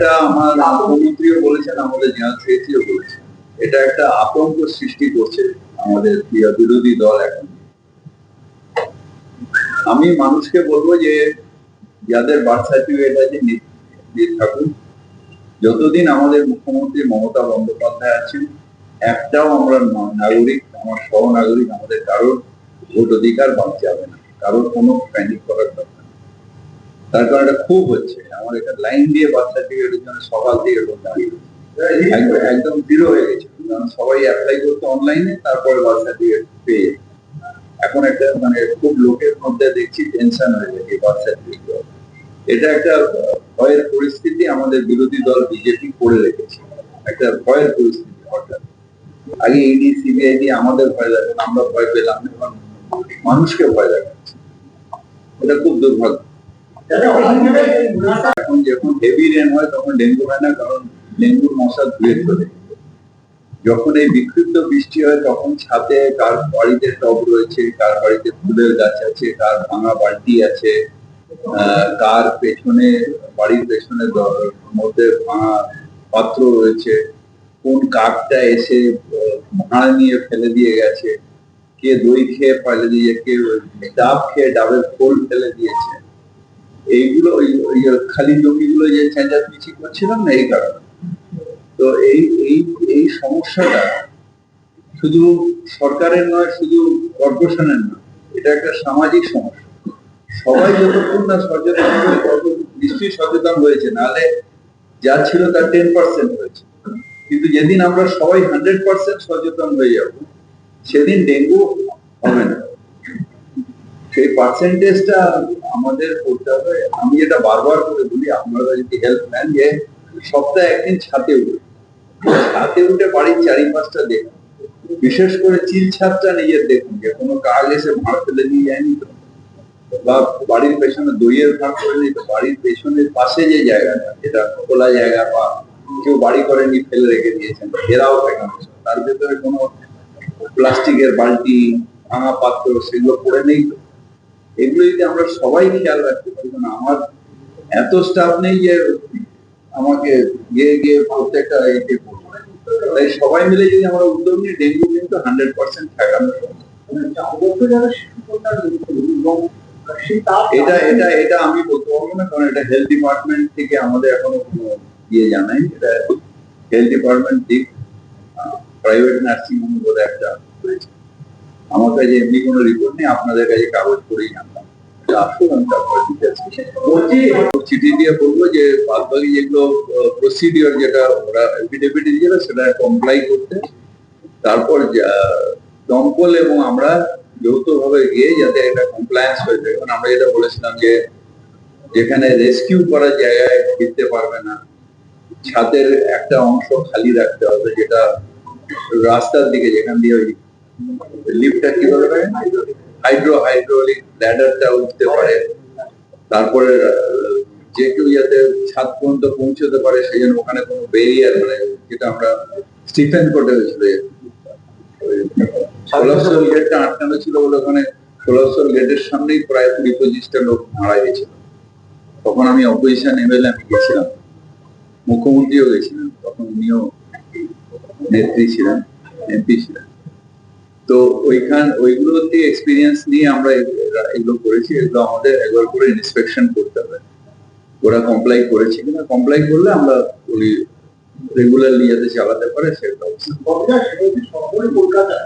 একটা আমার মুখ্যমন্ত্রীও বলেছেন, আমাদের জেনারেল সেক্রেটারিও বলেছেন। এটা একটা আতঙ্ক সৃষ্টি করছে আমাদের বিরোধী দল এখন। আমি মানুষকে বলব যে, যাদের বার্থ সার্টিফিকেট আছে দিয়ে থাকুন। যতদিন আমাদের মুখ্যমন্ত্রী মমতা বন্দ্যোপাধ্যায় আছেন, একটাও আমরা নাগরিক, আমার সহ নাগরিক আমাদের কারোর ভোট অধিকার বাদ যাবে না। কারোর কোনো প্যানিক করার। তার কারণ এটা খুব হচ্ছে। আমার একটা লাইন দিয়ে বার্থ সার্টিফিকেটের জন্য সকাল থেকে দাঁড়িয়ে একদম একদম জিরো হয়ে গেছে। সবাই অ্যাপ্লাই করতো অনলাইনে তারপরে বার্থ সার্টিফিকেট পেয়ে এখন একটা মানে খুব লোকের মধ্যে দেখছি টেনশন হয়ে গেছে বার্থ সার্টিফিকেট এটা একটা ভয়ের পরিস্থিতি আমাদের বিরোধী দল বিজেপি করে রেখেছে। একটা ভয়ের পরিস্থিতি হঠাৎ। আগে ইডি সিবিআই দিয়ে আমাদের ভয় লাগে আমরা ভয় পেলাম এখন মানুষকে ভয় দেখাচ্ছে এটা খুব দুর্ভাগ্য। এখন যখন হেভি রেন হয়, তখন ডেঙ্গু হয় না, কারণ ডেঙ্গুর মশা ধুয়ে চলে। যখন এই বিক্ষিপ্ত বৃষ্টি হয়, তখন ছাদে কার বাড়িতে টব রয়েছে, কার বাড়িতে ফুলের গাছ আছে, কার ভাঙা বালতি আছে কার পেছনে, বাড়ির পেছনে মধ্যে ভাঙা পাত্র রয়েছে, কোন কাকটা এসে ভাড়া নিয়ে ফেলে দিয়ে গেছে, কে দই খেয়ে ফেলে দিয়ে কে ডাব খেয়ে, ডাবের খোল ফেলে দিয়েছে। এইগুলো ওই খালি জমিগুলো যে চেঁচামেচি করছিলাম না এই কারণে। তো এই এই এই সমস্যাটা শুধু সরকারের নয়, শুধু কর্পোরেশনের নয়, এটা একটা সামাজিক সমস্যা। সবাই যতক্ষণ না সচেতন নিশ্চয়ই সচেতন হয়েছে নাহলে যা ছিল তার টেন পার্সেন্ট হয়েছে। কিন্তু যেদিন আমরা সবাই হান্ড্রেড পার্সেন্ট সচেতন হয়ে যাব, সেদিন ডেঙ্গু হবে না। সেই পার্সেন্টেজটা আমাদের করতে হবে। আমি যেটা বারবার করে বলি, আপনারা যদি হেল্প নেন যে সপ্তাহে একদিন ছাতে উঠে ছাতে উঠে বাড়ির চারিপাশটা দেখুন। বিশেষ করে চিল ছাদটা নিজের দেখুন, যে কোনো কাজ এসে ভাড় ফেলে নিয়ে যায়নি তো। বা বাড়ির পেছনে দইয়ের ভাগ করে নিত বাড়ির পেছনের পাশে যে জায়গাটা, যেটা খোলা জায়গা বা কেউ বাড়ি করেনি, ফেলে রেখে দিয়েছেন এরাও ফেকানো তার ভেতরে কোনো প্লাস্টিকের বালতি, ভাঙা পাত্র সেগুলো পড়ে নেই তো। এগুলো যদি আমরা সবাই খেয়াল রাখতে পারি কারণ আমার এত স্টাফ নেই যে আমাকে গিয়ে গিয়ে প্রত্যেকটা এতে করব। তাই সবাই মিলে যদি আমরা উদ্যোগ নিই ডেঙ্গু কিন্তু হান্ড্রেড পার্সেন্ট ঠেকানো। এটা এটা এটা আমি বলতে পারব না কারণ এটা হেলথ ডিপার্টমেন্ট থেকে আমাদের এখনও কোনো ইয়ে জানাই এটা হেলথ ডিপার্টমেন্ট দিক প্রাইভেট নার্সিং হোম বলে একটা রয়েছে। আমার কাছে এমনি কোনো রিপোর্ট নেই, আপনাদের কাছে কাগজ করেই আমি চিঠি দিয়ে বলব যে, বাদবাকি যেগুলো যেটা ওরা দিয়েছিল সেটা কমপ্লাই করতে। তারপর দমকল এবং আমরা যৌথভাবে গিয়ে যাতে এটা কমপ্লায়েন্স হয়ে যায়। আমরা যেটা বলেছিলাম যে, যেখানে রেস্কিউ করার জায়গায় ফিরতে পারবে না, ছাদের একটা অংশ খালি রাখতে হবে, যেটা রাস্তার দিকে যেখান দিয়ে ওই লিফটটা কি বলে হাইড্রো হাইড্রোলিক ল্যাডারটা উঠতে পারে। তারপরে যে কেউ যাতে ছাদ পর্যন্ত পৌঁছতে পারে, সেই জন্য ওখানে কোনো বেরিয়ার মানে যেটা আমরা স্টিফেন কোর্টে হয়েছিল। ষোলশো গেটটা আটকানো ছিল বলে ওখানে ষোলশো গেটের সামনেই প্রায় কুড়ি পঁচিশটা লোক মারা গেছিল। তখন আমি অপোজিশন এমএলএ আমি গেছিলাম। মুখ্যমন্ত্রীও গেছিলেন, তখন উনিও নেত্রী ছিলেন এমপি ছিলেন। তো ওইখান, ওইগুলো থেকে এক্সপিরিয়েন্স নিয়ে আমরা এগুলো করেছি। এগুলো আমাদের একবার করে ইন্সপেকশন করতে হবে। ওরা কমপ্লাই করেছে কিনা কমপ্লাই করলে আমরা ওই রেগুলারলি যাতে চালাতে পারে সেটা কলকাতা।